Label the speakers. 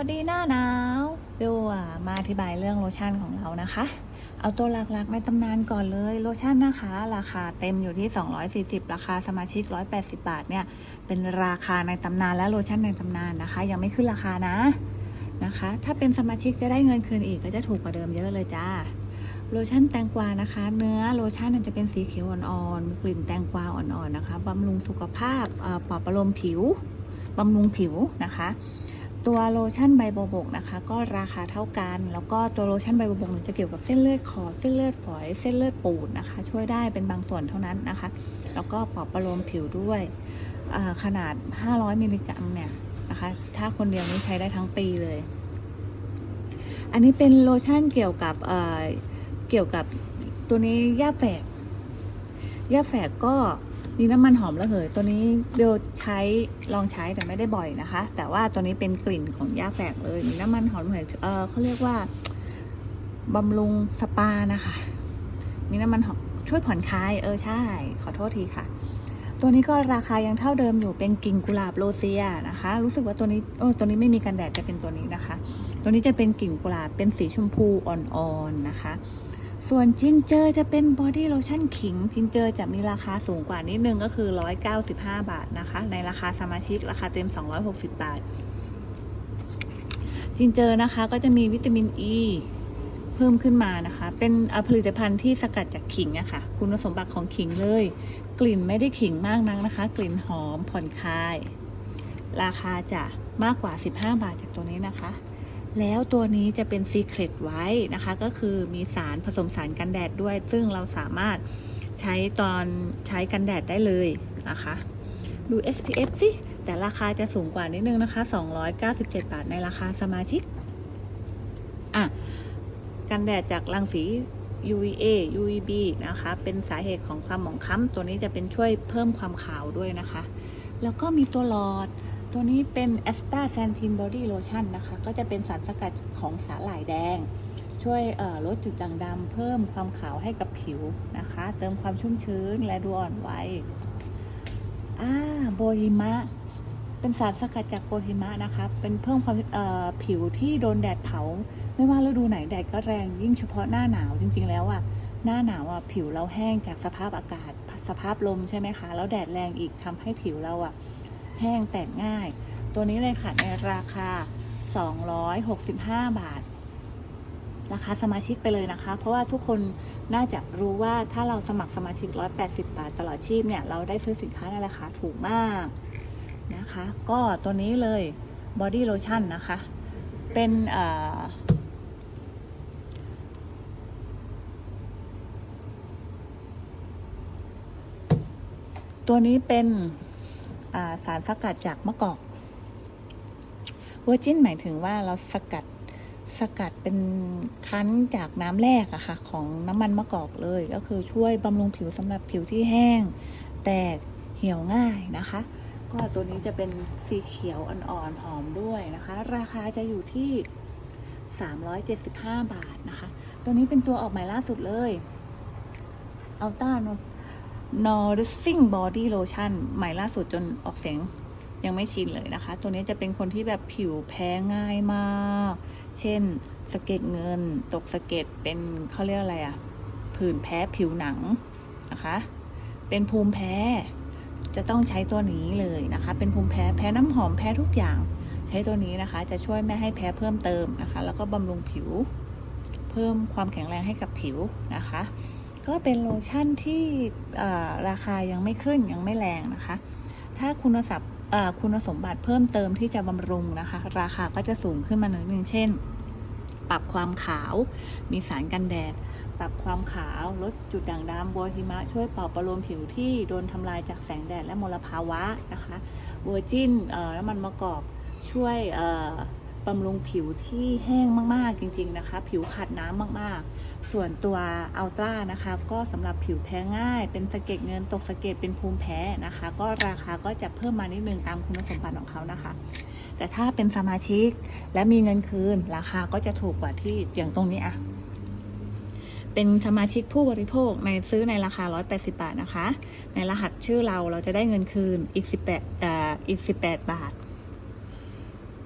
Speaker 1: สวัสดีหน้าหนาวเบลอะมาอธิบายเรื่องโลชั่นของเรานะคะ เอาตัวหลักๆในตำนานก่อนเลยโลชั่นนะคะ ราคาเต็มอยู่ที่ 240 ราคาสมาชิก 180 บาทเนี่ย เป็นราคาในตำนานและโลชั่นในตำนานนะคะ ยังไม่ขึ้นราคานะนะคะ ถ้าเป็นสมาชิกจะได้เงินคืนอีกก็จะถูกกว่าเดิมเยอะเลยจ้าโลชั่นแตงกวานะคะ เนื้อโลชั่นมันจะเป็นสีเขียวอ่อนๆมีกลิ่นแตงกวาอ่อนๆนะคะบำรุงสุขภาพปลอบประโลมผิวบำรุงผิวนะคะ ตัวโลชั่นใบโบวบกนะคะ ก็ราคาเท่ากัน แล้วก็ตัวโลชั่นใบโบวบกเนี่ยจะเกี่ยวกับเส้นเลือดขอเส้นเลือดฝอย เส้นเลือดปูดนะคะ ช่วยได้เป็นบางส่วนเท่านั้นนะคะ แล้วก็ปลอบประโลมผิวด้วยอ่าขนาด 500 มิลลิกรัมเนี่ยนะคะ ถ้าคนเดียวนี้ใช้ได้ทั้งปีเลย อันนี้เป็นโลชั่นเกี่ยวกับเเกี่ยวกับตัวนี้ย่าแฝกย่าแฝกก็ มีน้ำมันหอมระเหยตัวนี้เบลใช้ลองใช้แต่ไม่ได้บ่อยนะคะ แต่ว่าตัวนี้เป็นกลิ่นของย่าแฝกเลย มีน้ำมันหอมระเหยเออเขาเรียกว่าบำรุงสปานะคะ มีน้ำมันหอมช่วยผ่อนคลายเออใช่ ขอโทษทีค่ะ ตัวนี้ก็ราคายังเท่าเดิมอยู่เป็นกิ่งกุหลาบโรเซียนะคะ รู้สึกว่าตัวนี้โอ้ตัวนี้ไม่มีกันแดดจะเป็นตัวนี้นะคะ ตัวนี้จะเป็นกลิ่นกุหลาบเป็นสีชมพูอ่อนๆนะคะ ส่วนจินเจอร์จะเป็นบอดี้โลชั่นขิง จินเจอร์จะมีราคาสูงกว่านิดนึงก็คือ 195 บาทนะคะ ในราคาสมาชิกราคาเต็ม 260 บาท จินเจอร์นะคะก็จะมีวิตามินอ e ีเพิ่มขึ้นมานะคะ เป็นผลิตภัณฑ์ที่สกัดจากขิงอะคะ คุณสมบัติของขิงเลย กลิ่นไม่ได้ขิงมากนักนะคะ กลิ่นหอมผ่อนคลาย ราคาจะมากกว่า 15 บาทจากตัวนี้นะคะ แล้วตัวนี้จะเป็นซีเครตไว้นะคะ ก็คือมีสารผสมสารกันแดดด้วย ซึ่งเราสามารถใช้ตอนใช้กันแดดได้เลยนะคะ ดู SPF สิ แต่ราคาจะสูงกว่านิดนึงนะคะ 297 บาทในราคาสมาชิก อะ กันแดดจากรังสี UVA UVB นะคะ เป็นสาเหตุของความหมองคล้ำ ตัวนี้จะเป็นช่วยเพิ่มความขาวด้วยนะคะ แล้วก็มีตัวหลอด ตัวนี้เป็น a s t a x a n t i n Body Lotion นนะคะ ก็จะเป็นสารสกัดของสาหร่ายแดง ช่วยลดจุดด่างดำเพิ่มความขาวให้กับผิวนะคะ เติมความชุ่มชื้นและดูอ่อนวัยอ่าโบฮิมะ เป็นสารสกัดจากโบฮิมะนะคะ เป็นเพิ่มความผิวที่โดนแดดเผา ไม่ว่าฤดูไหนแดดก็แรงยิ่งเฉพาะหน้าหนาวจริง ๆ แล้วอะหน้าหนาวอะผิวเราแห้งจากสภาพอากาศ สภาพลมใช่ไหมคะ แล้วแดดแรงอีกทำให้ผิวเราอะ แห้งแตกง่าย ตัวนี้เลยค่ะในราคา 265 บาท ราคาสมาชิกไปเลยนะคะ เพราะว่าทุกคนน่าจะรู้ว่าถ้าเราสมัครสมาชิก 180 บาทตลอดชีพเนี่ย เราได้ซื้อสินค้าในราคาถูกมากนะคะ ก็ตัวนี้เลย Body Lotion นนะคะ เป็นเอ่อตัวนี้เป็น สารสกัดจากมะกอกเวอร์จินหมายถึงว่าเราสกัดสกัดเป็นคั้นจากน้ำแรกอะค่ะ ของน้ำมันมะกอกเลย ก็คือช่วยบำรุงผิวสำหรับผิวที่แห้ง แตกเหี่ยวง่ายนะคะ ก็ตัวนี้จะเป็นสีเขียวอ่อนๆหอมด้วยนะคะ ราคาจะอยู่ที่ 375 บาทนะคะ ตัวนี้เป็นตัวออกใหม่ล่าสุดเลยอัลต้า Nourishing Body Lotion ใหม่ล่าสุดจนออกเสียงยังไม่ชินเลยนะคะ ตัวนี้จะเป็นคนที่แบบผิวแพ้ง่ายมาก เช่นสะเก็ดเงิน ตกสะเก็ดเป็นเขาเรียกอะไรอะผื่นแพ้ผิวหนังนะคะ เป็นภูมิแพ้จะต้องใช้ตัวนี้เลยนะคะ เป็นภูมิแพ้แพ้น้ำหอมแพ้ทุกอย่าง ใช้ตัวนี้นะคะ จะช่วยไม่ให้แพ้เพิ่มเติมนะคะ แล้วก็บำรุงผิว เพิ่มความแข็งแรงให้กับผิวนะคะ ก็เป็นโลชั่นที่ราคายังไม่ขึ้นยังไม่แรงนะคะ ถ้าคุณสมบัติเอ่อคุณสมบัติเพิ่มเติมที่จะบำรุงนะคะ ราคาก็จะสูงขึ้นมาหน่อยหนึ่งเช่น ปรับความขาว มีสารกันแดด ปรับความขาว ลดจุดด่างดำบัวหิมะ ช่วยปลอบประโลมผิวที่โดนทำลายจากแสงแดดและมลภาวะนะคะเวอร์จินน้ำมันมะกอกช่วย บำรุงผิวที่แห้งมากๆจริง ๆนะคะ ผิวขาดน้ำมากๆ ส่วนตัวอัลตร้านะคะ ก็สำหรับผิวแพ้ง่าย เป็นสะเก็ดเงินตกสะเก็ดเป็นภูมิแพ้นะคะ ก็ราคาก็จะเพิ่มมานิดนึงตามคุณสมบัติของเขานะคะ แต่ถ้าเป็นสมาชิกและมีเงินคืนราคาก็จะถูกกว่าที่อย่างตรงนี้อะเป็นสมาชิกผู้บริโภคในซื้อในราคา 180 บาทนะคะ ในรหัสชื่อเราเราจะได้เงินคืนอีก 18อ่าอีก 18 บาท